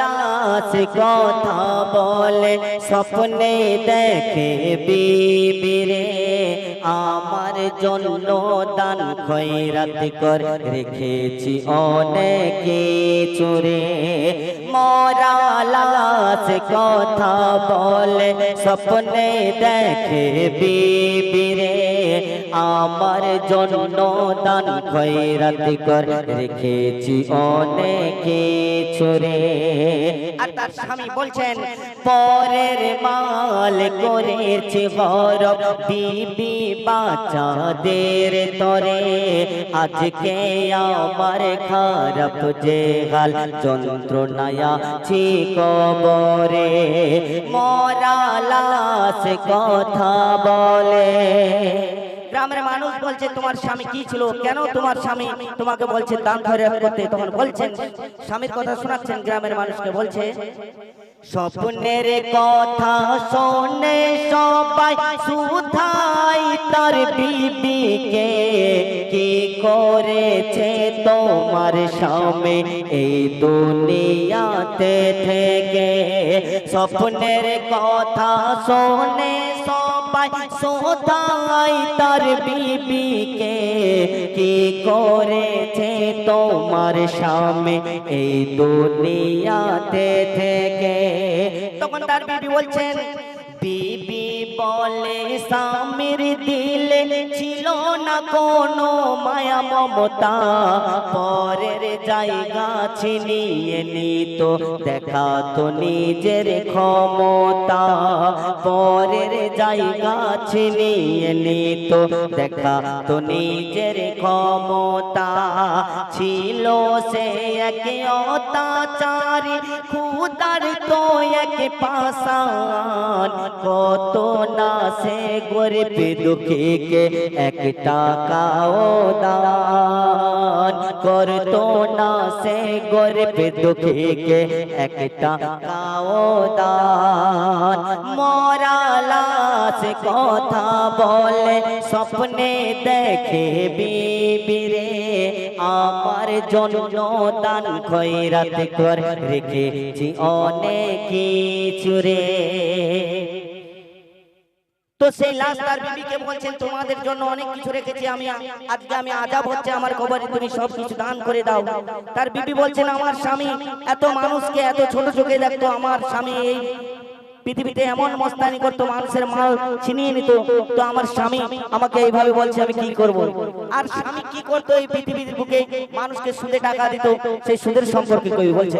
লাশ কথা বলে, স্বপ্নে দেখে বিবিরে, আমার জন্য দান খয়রাত কর, রেখেছি অনেক চুরে মরা লাশ কথা বলে, স্বপ্নে দেখে বিবিরে আমার জন্য দান খয়রাত কর। রেখেছি অনেক চুরে আর তার স্বামী বলছেন, পরের মাল করেছি গরব, বিবি বাচ্চাদের তরে। আজকে আমার খারাপ যে হাল, যন্ত্রণায়া ছি কবরে। মরা লাশ কথা বলে। গ্রামের মানুষ বলছে তোমার স্বামী কি ছিল? কেন তোমার স্বামী তোমাকে বলছে দান ধরে করতে তখন বলছেন স্বামীর কথা শোনাচ্ছেন গ্রামের মানুষকে বলছে স্বপ্নের কথা শোনে সবাই সুধাই তার বিবিকে কি করেছে তোমার স্বামী এই দুনিয়াতে থেকে? স্বপ্নের কথা শোনে সবাই সোধাই তার বিবিকে কি করেছে তোমার সামনে এই দুনিয়াতে থেকে? তখন তার বিবি বলছেন বলে, স্বামীর দিলে ছিল না কোনো মায়া, মমতা। পরের জায়গা ছিনিয়ে নিত, দেখা তো নিজের ক্ষমতা। পরের জায়গা ছিনিয়ে নিত, দেখা তো নিজের ক্ষমতা। ছিল সে এক অত্যাচারী খুদার তো এক পাশান কত না সে গরিব দুঃখীকে এক টাকাও দান করতো না সে, গরিব দুঃখীকে এক টাকাও দান। মরা লাশ কথা বলে, স্বপ্নে দেখে বিবিরে আমার জন্য দান খয়রাত কর, রেখেছি অনেক কিছু রে। তো সেই লাশ তার বিবিকে বলছেন তোমাদের জন্য অনেক কিছু রেখেছি আমি আজকে আমি আজাব হচ্ছে আমার কবরে তুমি সব কিছু দান করে দাও। তার বিবি বলছেন আমার স্বামী এত মানুষকে এত ছোট চোখে দেখতো আমার স্বামী এই পৃথিবীতে এমন মস্তানি করতো মানুষের মাল ছিনিয়ে নিত। তো আমার স্বামী আমাকে এইভাবে বলছে আমি কি করব? আর স্বামী কি করতো এই পৃথিবীর বুকে? মানুষকে সুদে টাকা দিত সেই সুদের সম্পর্কে কই বলছে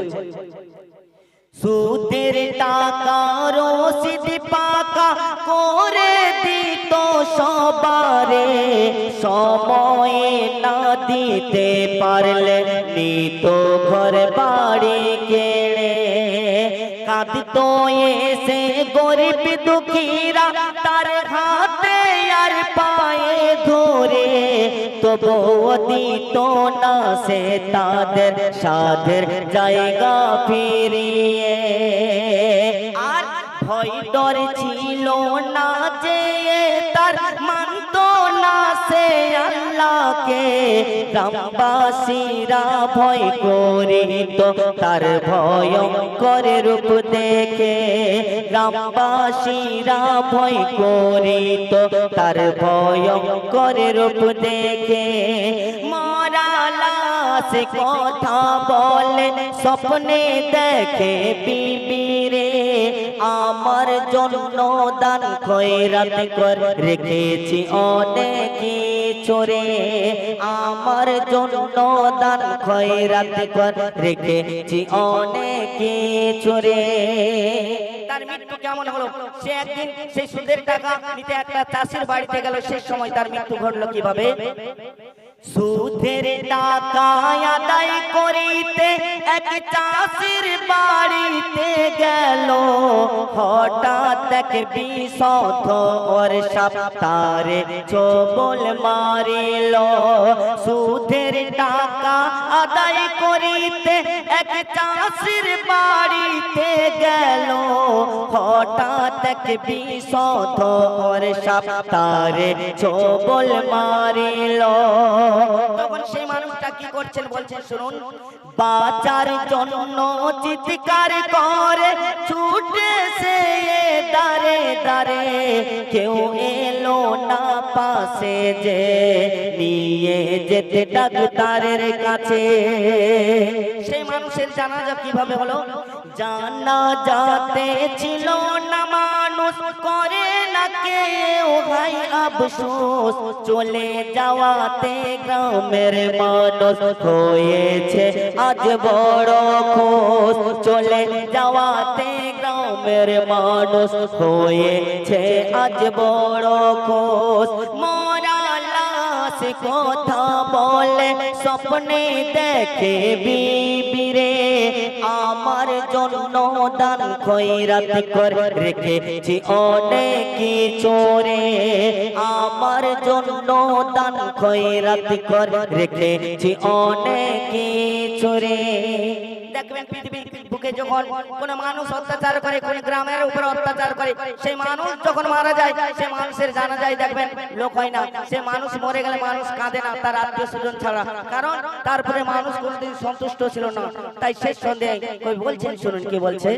সুদের টাকা, রসিদ পাকা করে দিত সবারে। সময়ে না দিতে পারলে নিত ঘর বাড়ি কেড়ে। কাঁদিত এসে গরিব দুঃখীরা, তার হাতে তবুও অতীত না সে তাদের সাধের জায়গা ফিরিয়ে। আর ভয় ডর আল্লাহকে গ্রামবাসীরা ভয় করিত, তার ভয়ঙ্কর রূপ দেখে গ্রামবাসীরা ভয় করিত, তার ভয়ঙ্কর রূপ দেখে লাশ কথা বলে, স্বপ্নে দেখে বিবিরে আমার জন্য দান খয়রাত কর। রেখেছি অনেক চোরে আমার জন্য দান খয়রাত কর। রেখেছি অনেক চোরে তার মৃত্যু কেমন হলো? সে একদিন সেই সুদের টাকা নিতে একটা চাষির বাড়িতে গেল। সেই সময় তার মৃত্যু ঘটলো কীভাবে? সুদের টাকা আদায় করিতে এক চাষির বাড়িতে গেল। হঠাৎ এক বিশদ ওর সাপ তারে চোবল মারিল। সুদের টাকা আদায় করিতে এক চাষির বাড়িতে গেল। হঠাৎ বিশদ ওর সাপ তারে চোবল মারিল। তখন সেই মানুষটা কি করছেন বলছেন, শুনুন, বাঁচার জন্য চিৎকার করে ছুটে সে দারে দারে কেউ এলো না পাশে যে, নিয়ে যেতে ডাক্তারের কাছে। সেই মানুষের জানাজা কীভাবে হলো? জানা যাতে ছিল করে না কেউ ভাই আফসোস চলে যাওয়াতে গ্রামের মানুষ হয়েছে আজ বড় খোশ চলে যাওয়াতে গ্রামের মানুষ হয়েছে আজ বড় খোশ মরা লাশ কথা বলে, স্বপ্নে দেখে বিবিরে। আমার জন্য দান খৈরাত করে, রেখেছি অনেক কিছু রে আমার জন্য দান খৈরাত করে, রেখেছি অনেক কিছু রে দেখবেন পৃথিবীর বুকে যখন কোন মানুষ অত্যাচার করে, কোন গ্রামের উপর অত্যাচার করে, সেই মানুষ যখন মারা যায় সে মানুষের জানা যায়, দেখবেন লোক হয় না। সে মানুষ মরে গেলে মানুষ কাঁদে না, তার আত্মীয় স্বজন ছাড়া। কারণ তারপরে মানুষ কোনদিন সন্তুষ্ট ছিল না। তাই শেষ সন্দেহে কই বলছেন, শুনুন কি বলছে?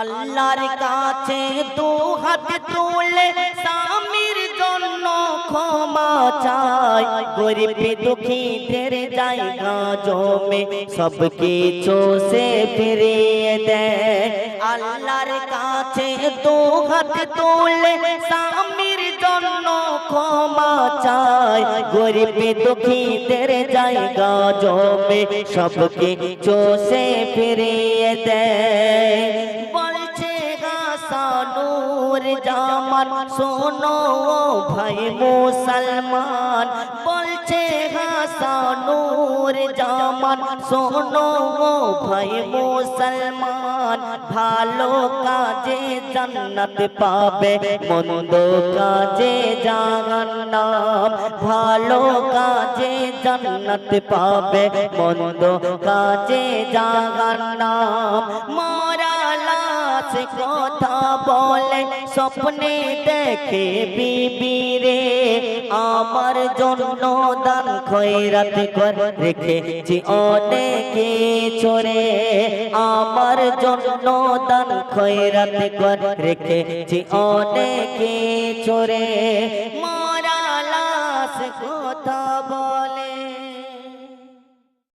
আল্লাহর কাছে দু হাত তুলে জন্য ক্ষমা চাই। গরিব দুঃখীদের জায়গা জমে সব কিছু সে ফিরিয়ে দেয়। আল্লাহর কাছে দু হাত তুলে স্বামীর জন্য ক্ষমা চাই। গরিব দুঃখীদের জায়গা জমে সব কিছু সে ফিরিয়ে দেয়। জামান শোনো ভাই মুসলমান, বলছে গাছানুর জামান শোনো ভাই মুসলমান, ভালো কাজে জান্নাত পাবে, মন্দ কাজে জাহান্নাম, ভালো কাজে জান্নাত পাবে, মন্দ কাজে জাহান্নাম লাশ কথা বলে, স্বপ্নে দেখে বিবিরে আমার জন্য দান খৈরাত কর, রেখেছি অনেকে চোরে আমার জন্য দান খৈরাত কর, রেখেছি অনেকে চোরে মা